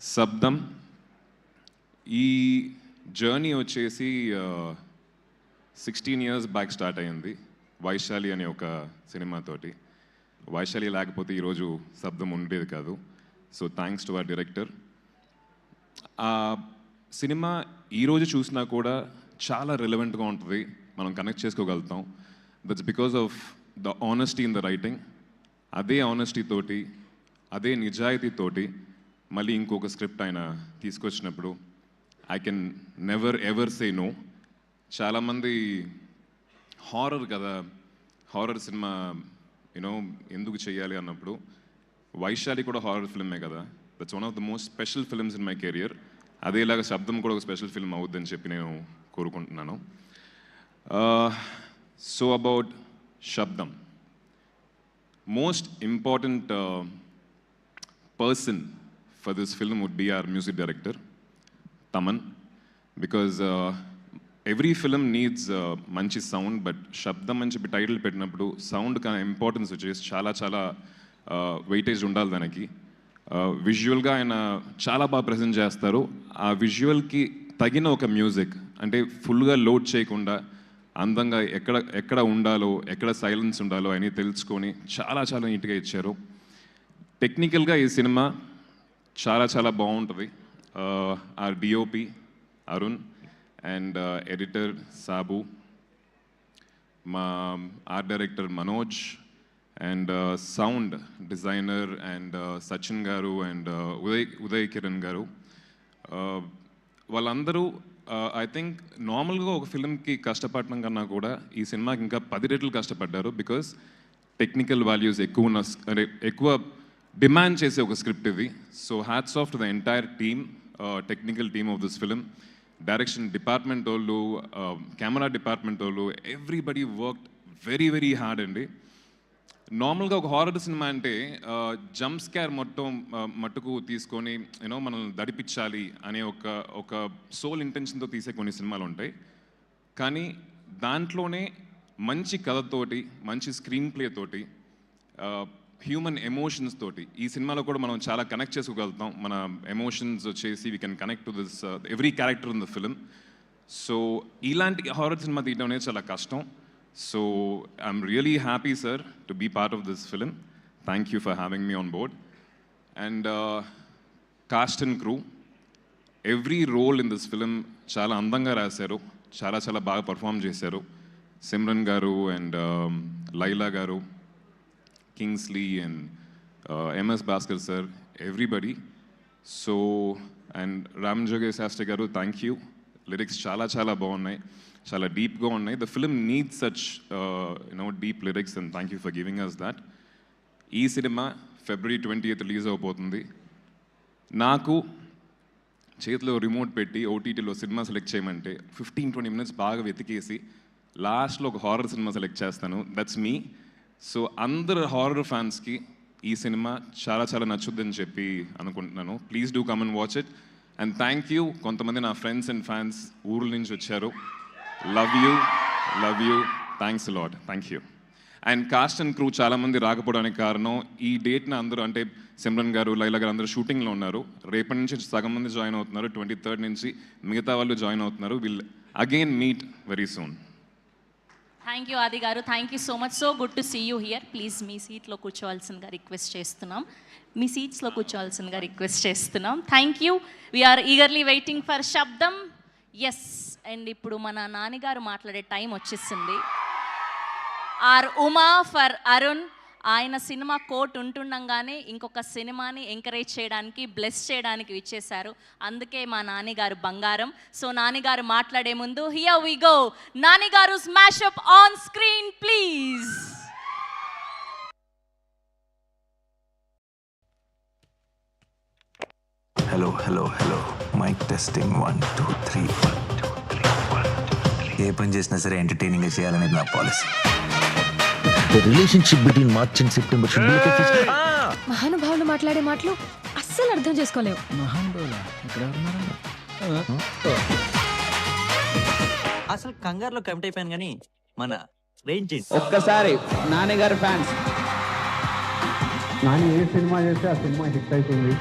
శబ్దం. ఈ జర్నీ వచ్చేసి సిక్స్టీన్ ఇయర్స్ బ్యాక్ స్టార్ట్ అయింది. వైశాలి అనే ఒక సినిమాతోటి వైశాలి లేకపోతే ఈరోజు శబ్దం ఉండేది కాదు. So thanks to our director ఆ సినిమా ఈరోజు చూసినా కూడా చాలా రిలవెంట్గా ఉంటుంది. మనం కనెక్ట్ చేసుకోగలుగుతాం. That's because of the honesty in the writing అదే ఆనెస్టీ తోటి అదే నిజాయితీతోటి మళ్ళీ ఇంకొక స్క్రిప్ట్ ఆయన తీసుకొచ్చినప్పుడు I can never ever say no చాలామంది హారర్ కదా హారర్ సినిమా యూనో ఎందుకు చేయాలి అన్నప్పుడు వైశాలి కూడా హారర్ ఫిల్మే కదా. That's one of the most special films in my career అదేలాగా శబ్దం కూడా ఒక స్పెషల్ ఫిల్మ్ అవుద్దని చెప్పి నేను కోరుకుంటున్నాను. So about Shabdham. Most important person for this film would be our music director, Taman, because uh, film needs uh, మంచి sound but శబ్దం అని చెప్పి టైటిల్ పెట్టినప్పుడు సౌండ్ ఇంపార్టెన్స్ వచ్చేసి చాలా చాలా uh, వెయిటేజ్ ఉండాలి దానికి. Uh, విజువల్గా ఆయన చాలా బాగా ప్రజెంట్ చేస్తారు. ఆ విజువల్కి తగిన ఒక మ్యూజిక్ అంటే ఫుల్గా లోడ్ చేయకుండా అందంగా ఎక్కడ ఎక్కడ ఉండాలో ఎక్కడ సైలెన్స్ ఉండాలో అని తెలుసుకొని చాలా చాలా నీట్గా ఇచ్చారు. టెక్నికల్గా ఈ సినిమా చాలా చాలా బాగుంటుంది. Our DOP Arun and editor Sabu మా art director Manoj and sound designer and Sachin garu and Uday Uday Kiran గారు. వాళ్ళందరూ ఐ థింక్ నార్మల్గా ఒక ఫిలింకి కష్టపడడం కన్నా కూడా ఈ సినిమాకి ఇంకా పది రెట్లు కష్టపడ్డారు బికాస్ టెక్నికల్ వాల్యూస్ ఎక్కువ ఉన్న అంటే ఎక్కువ డిమాండ్ చేసే ఒక స్క్రిప్ట్ ఇది. So hats off to the entire team technical team of this film direction department వాళ్ళు um, కెమెరా డిపార్ట్మెంట్ వాళ్ళు everybody work very very hard అండి. నార్మల్గా ఒక హారర్ సినిమా అంటే uh, జంప్ స్కేర్ మొత్తం uh, మట్టుకు తీసుకొని యూనో మనం దడిపించాలి అనే ఒక ఒక సోల్ ఇంటెన్షన్తో తీసే కొన్ని సినిమాలు ఉంటాయి. కానీ దాంట్లోనే మంచి కథతోటి మంచి స్క్రీన్ ప్లే తోటి uh, హ్యూమన్ ఎమోషన్స్ తోటి. ఈ సినిమాలో కూడా మనం చాలా కనెక్ట్ చేసుకోగలుగుతాం. మన ఎమోషన్స్ వచ్చేసి we can connect to this every character in the film so ఇలాంటి హారర్ సినిమా తీయడం అనేది చాలా కష్టం. So I'm really happy sir to be part of this film thank you for having me on board and cast and crew every role in this film చాలా అందంగా రాశారు. చాలా చాలా బాగా పర్ఫామ్ చేశారు. సిమ్రన్ గారు and Laila um, garu. Kingsley and MS Bhaskar sir everybody so and Ram Joge Shastri garu thank you lyrics చాలా చాలా బాగున్నాయి చాలా డీప్గా ఉన్నాయి the film need such you know deep lyrics and thank you for giving us that ఈ cinema February twenty eighth release అవబోతుంది. నాకు చేతిలో రిమోట్ పెట్టి ఓటీటీలో సినిమా సెలెక్ట్ చేయమంటే ఫిఫ్టీన్ ట్వంటీ మినిట్స్ బాగా వెతికేసి లాస్ట్లో ఒక హారర్ సినిమా సెలెక్ట్ చేస్తాను. దట్స్ మీ సో అందరు హారర్ ఫ్యాన్స్కి ఈ సినిమా చాలా చాలా నచ్చుద్దని చెప్పి అనుకుంటున్నాను. Please do come and watch it and thank you కొంతమంది నా ఫ్రెండ్స్ అండ్ ఫ్యాన్స్ ఊర్ల నుంచి వచ్చారు. Love you love you thanks lot thank you and cast and crew చాలా మంది రాకపోవడానికి కారణం ఈ డేట్న అందరూ అంటే సిమ్రన్ గారు లైలా గారు అందరూ షూటింగ్లో ఉన్నారు. రేపటి నుంచి సగం మంది జాయిన్ అవుతున్నారు. ట్వంటీ థర్డ్ నుంచి మిగతా వాళ్ళు జాయిన్ అవుతున్నారు. Will again meet very soon thank you Aadi garu. Thank you so much so good to see you here please మీ సీట్లో కూర్చోవాల్సిందిగా రిక్వెస్ట్ చేస్తున్నాం. మీ సీట్స్లో కూర్చోవాల్సిందిగా రిక్వెస్ట్ చేస్తున్నాం. Thank you we're eagerly waiting for Shabdham yes and ఇప్పుడు మన నాన్నగారు మాట్లాడే టైం వచ్చేసింది. ఆర్ ఉమా ఫర్ అరుణ్ ఆయన సినిమా కోట్ ఉంటుండగానే ఇంకొక సినిమాని ఎంకరేజ్ చేయడానికి బ్లెస్ చేయడానికి ఇచ్చేశారు. అందుకే మా నాన్నగారు బంగారం. సో నాన్నగారు మాట్లాడే ముందు హియర్ వి గో నాన్నగారు smash up on screen please hello hello hello mike testing one two three ఏ పని చేసినా సరే ఎంటర్టైనింగ్ చేయాలనేది నా policy The relationship between March and September should be like a fist. మహానుభావులు మాట్లాడే మాటలు అస్సలు అర్థం చేసుకోలేవు. అసలు కంగారులో కమిట్ అయిపోయాను కానీ మన రేంజ్ ఒక్కసారి నాన్నగారి ఫ్యాన్స్. నాని ఏ సినిమా చేస్తే ఆ సినిమా హిట్ అవుతుంది